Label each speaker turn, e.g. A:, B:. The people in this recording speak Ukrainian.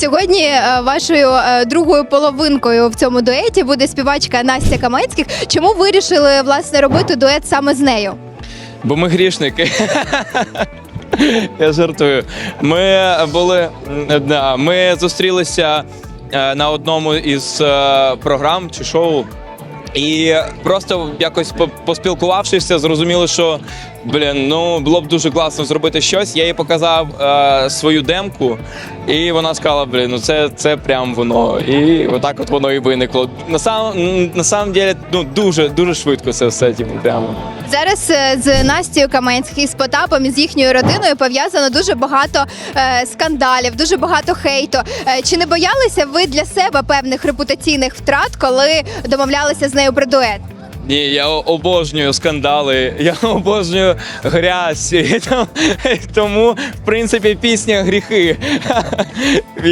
A: Сьогодні е, вашою е, другою половинкою в цьому дуеті буде співачка Настя Каменських. Чому вирішили власне робити дует саме з нею?
B: Бо ми грішники. Я жартую. Ми були. да, Ми зустрілися е, на одному із програм чи шоу. І просто якось по- поспілкувавшися, зрозуміли, що блін, ну було б дуже класно зробити щось. Я їй показав е, свою демку, і вона сказала: блін, ну це, це прям воно. І отак от воно і виникло. На сам на самом деле, ну дуже дуже швидко це все типу, прямо.
A: Зараз е, з Настю Каменських з Потапом і з їхньою родиною пов'язано дуже багато е, скандалів, дуже багато хейту. Е, чи не боялися ви для себе певних репутаційних втрат, коли домовлялися з нею про дует?
B: Ні, я обожнюю скандали, я обожнюю грязь. Тому, в принципі, пісня гріхи.